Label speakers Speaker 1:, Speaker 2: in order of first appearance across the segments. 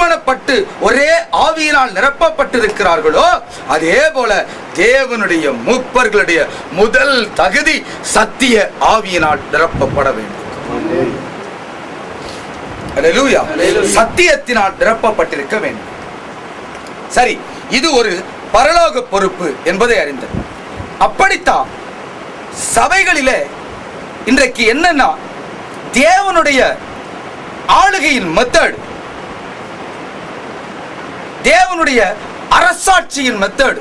Speaker 1: திருமணப்பட்டு ஒரே ஆவியினால் நிரப்பப்பட்டிருக்கிறார்களோ அதே போல தேவனுடைய மூப்பர்களுடைய முதல் தகுதி சத்திய ஆவியினால் நிரப்பப்பட வேண்டும். சத்தியத்தினால் நிரப்பப்பட்டிருக்க வேண்டும். சரி இது ஒரு பரலோக பொறுப்பு என்பதை அறிந்தது அப்படித்தான் சபைகளிலே இன்றைக்கு என்னன்னா தேவனுடைய ஆளுகையின் மெத்தட் தேவனுடைய அரசாட்சியின் மெத்தட்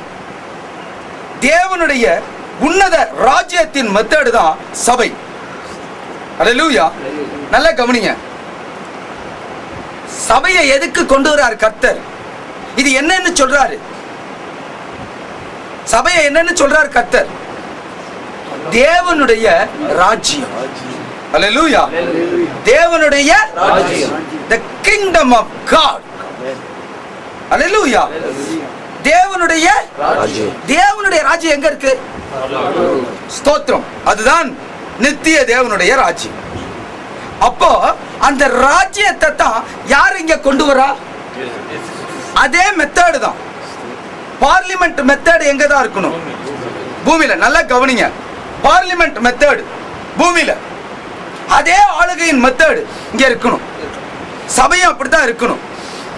Speaker 1: தேவனுடைய உன்னத ராஜ்யத்தின் மெத்தட் தான் சபை. அல்லேலூயா நல்லா கவனிங்க. சபையை எதுக்கு கொண்டு வரார் கர்த்தர்? இது என்னன்னு சொல்றாரு. சபையை என்னன்னு சொல்றார் கர்த்தர்? தேவனுடைய ராஜ்யம். அல்லேலூயா தேவனுடைய the kingdom of god. அல்லேலூயா தேவனுடைய தேவனுடைய ராஜ்யம் எங்க இருக்கு? ஸ்தோத்திரம். அதுதான் நித்திய தேவனுடைய ராஜ்யம். அப்போ அந்த ராஜ்யத்தை தான் யார் இங்க கொண்டு வரா? அதே மெத்தேடு தான். பார்லிமெண்ட் மெத்தேடு எங்க தான் இருக்கணும்? பூமியில. நல்லா கவனிங்க. பார்லிமெண்ட் மெத்தேடு பூமியில. அதே ஆளுகையின் மெத்தேடு இங்க இருக்கணும். சபையும் அப்படித்தான் இருக்கணும்.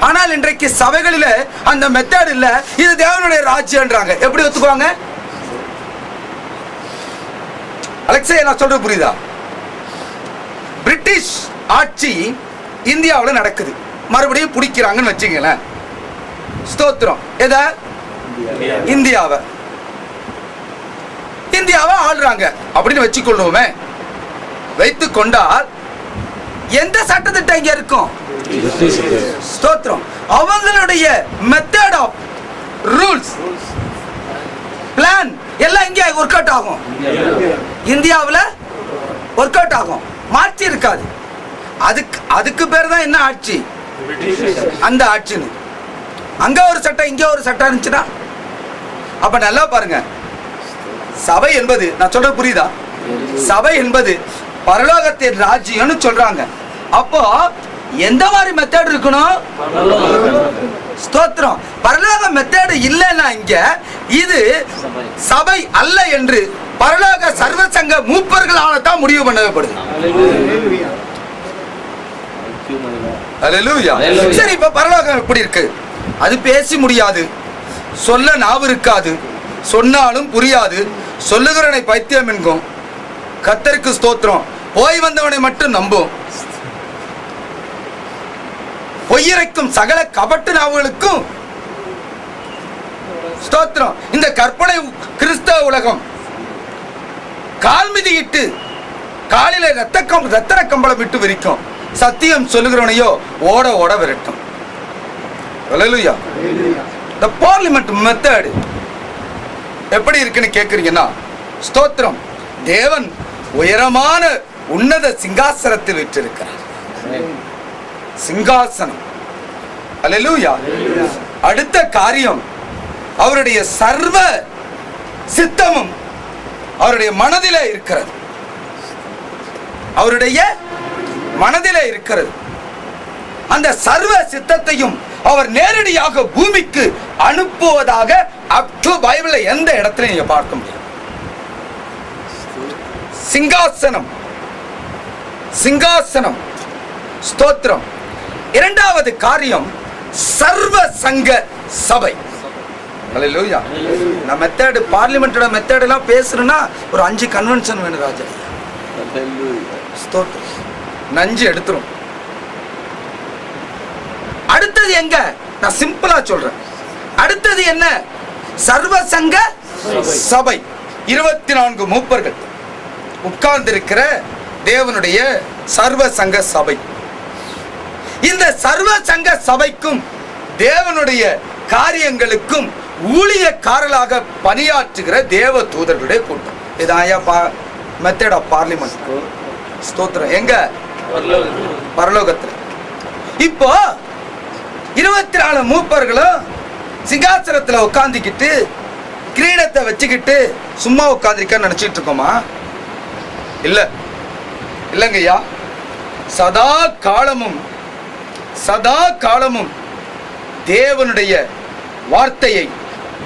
Speaker 1: ஆனால் இன்றைக்கு சபைகளில் அந்த மெத்தட் இல்லை. இது தேவனுடைய ராஜ்யன்றாங்க. எப்படி ஒத்துக்குவாங்க? அலெக்சே நான் சொல்றது புரியுதா? பிரிட்டிஷ் ஆட்சி இந்தியாவில் நடக்குது. மறுபடியும் பிடிக்கிறாங்கன்னு வச்சுங்களேன் ஸ்தோத்திரம். எத? இந்தியாவை. இந்தியாவை ஆள்றாங்க. அப்படின்னு வச்சுக்கொள்ளுவோமே. வைத்து கொண்டால் எந்த சட்டத்திட்டம் இங்க இருக்கும்? ஸ்தோத்திரம். அவங்களுடைய மெத்தட் ஆஃப் ரூல்ஸ் பிளான் எல்லாம் இங்கே ஒர்க் அவுட் ஆகும். இந்தியாவில் ஒர்க் அவுட் ஆகும். மாற்றி இருக்காது. அதுக்கு அதுக்கு பேர் தான் என்ன ஆட்சி? அந்த ஆட்சின்னு. அங்க ஒரு சட்டம் இங்க ஒரு சட்டம் இருந்துச்சுன்னா அப்ப நல்லா பாருங்க. சபை என்பது நான் சொல்றது புரியுதா? சபை என்பது பரலோகத்தின் ராஜ்யம்னு சொல்றாங்க. அப்போ எந்த மாதிரி மெத்தட் இருக்கணும்? ஸ்தோத்திரம். பரலோக மெத்தேடு இல்லைன்னா இங்க இது சபை அல்ல என்று பரலோக சர்வசங்க மூப்பர்களால தான் முடிவு பண்ணப்படுது. சரி இப்ப பரலோகம் எப்படி இருக்கு? அது பேசி முடியாது. சொல்ல நாவு இருக்காது. சொன்னாலும் புரியாது. சொல்லுகிறவனை பைத்தியம் என்கும். கத்தருக்கு ஸ்தோத்திரம். போய் வந்தவனை மட்டும் நம்பும். பொய்யரைக்கும் சகல கபட்டு நாவுகளுக்கும் ஸ்தோத்திரம். இந்த கற்பனை கிறிஸ்தவ உலகம். கால் மிதியிட்டு காலில ரத்த கம் ரத்தன கம்பளம் விட்டு விரிக்கும். சத்தியம் சொல்லுகிறவனையோ ஓட ஓட விரட்டும். இந்த பார்லிமெண்ட் parliament எப்படி இருக்குன்னு கேட்குறீங்கன்னா ஸ்தோத்திரம். தேவன் உயரமான உன்னத சிங்காசனத்தில் விட்டிருக்கிறார். சிங்காசனம். அலலூயா அடுத்த காரியம் அவருடைய சர்வ சித்தமும் அவருடைய மனதிலே இருக்கிறது. அவருடைய மனதிலே இருக்கிறது. அந்த சர்வ சித்தத்தையும் அவர் நேரடியாக பூமிக்கு அனுப்புவதாக அப் டு பைபிள்ல எந்த இடத்துல நீங்க பார்க்க முடியும் சிங்காசனம் சிங்காசனம் ஸ்தோத்திரம். இரண்டாவது காரியம் சர்வ சங்க சபை. நான் மெத்தட் பார்லிமெண்டோட மெத்தட் எல்லாம் பேசுறேன்னா ஒரு அஞ்சு கன்வென்ஷன் வேணும் ராஜா. நஞ்சு எடுத்துரும். அடுத்தது எங்க? நான் சிம்பிளா சொல்றேன். அடுத்தது என்ன? சர்வ சங்க சபை. இருபத்தி நான்கு மூப்பர்கள் உட்கார்ந்திருக்கிற தேவனுடைய சர்வ சங்க சபை. இந்த சர்வ சங்க சபைக்கும் தேவனுடைய காரியங்களுக்கும் ஊழியக்காரர்களாக பணியாற்றுகிற தேவ தூதர்களுடைய கூட்டம். இதான் பா மெத்தட் ஆஃப் பார்லிமெண்ட். ஸ்தோத்திரம். எங்க? பரலோகத்தில். இப்போ இருபத்தி நாலு மூப்பர்களும் சிங்காசனத்தில் உட்காந்துக்கிட்டு கிரீடத்தை வச்சுக்கிட்டு சும்மா உட்காந்துருக்கான்னு நினச்சிட்டு இருக்கோமா? இல்லை. இல்லைங்கய்யா. சதா காலமும் சதா காலமும் தேவனுடைய வார்த்தையை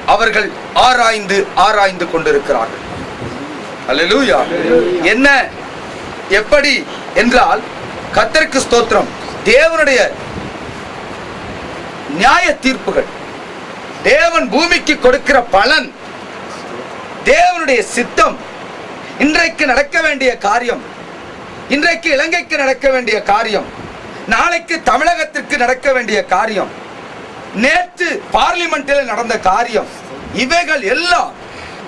Speaker 1: அவர்கள் ஆராய்ந்து ஆராய்ந்து கொண்டிருக்கிறார்கள். அல்லேலூயா என்ன? எப்படி? என்றால் கத்தருக்கு ஸ்தோத்திரம். தேவனுடைய நியாய தீர்ப்புகள். தேவன் பூமிக்கு கொடுக்கிற பலன். தேவனுடைய சித்தம். இன்றைக்கு நடக்க வேண்டிய காரியம். இன்றைக்கு இலங்கைக்கு நடக்க வேண்டிய காரியம். நாளைக்கு தமிழகத்திற்கு நடக்க வேண்டிய காரியம் நேற்று பார்லிமெண்டில் நடந்த காரியம் இவைகள் எல்லாம்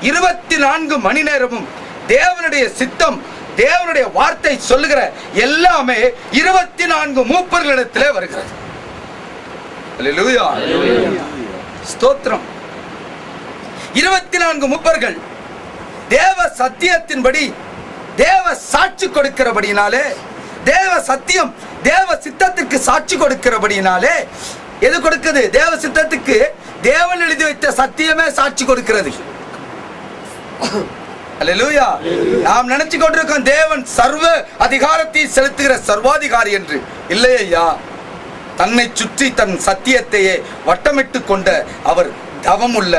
Speaker 1: இருபத்தி நான்கு மணி நேரமும் தேவனுடைய சித்தம் தேவனுடைய வார்த்தை சொல்லுகிற எல்லாமே இருபத்தி நான்கு மூப்பர்களிடத்திலே வருகிறது. ஸ்தோத்திரம். இருபத்தி நான்கு முப்பர்கள் தேவ சத்தியத்தின்படி தேவ சாட்சி கொடுக்கிறபடினாலே தேவ சத்தியம் தேவ சித்தத்துக்கு சாட்சி கொடுக்கிறபடினாலே எது கொடுக்குது? தேவ சித்தத்துக்கு தேவன் எழுதி வைத்த சத்தியமே சாட்சி கொடுக்கிறது. அல்லேலூயா நாம் நினைச்சு கொண்டிருக்கோம் தேவன் சர்வ அதிகாரத்தை செலுத்துகிற சர்வாதிகாரி என்று. இல்லை ஐயா. தன்னை சுற்றி தன் சத்தியத்தையே வட்டமிட்டு கொண்ட அவர் தவமுள்ள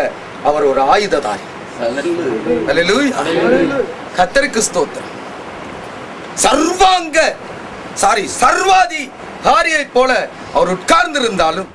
Speaker 1: அவர் ஒரு ஆயுததாரி. அல்லேலூயா கத்தருக்கு ஸ்தோத்திரம். சர்வாங்க சாரி சர்வாதி ஹாரியை போல அவர் உட்கார்ந்திருந்தாலும்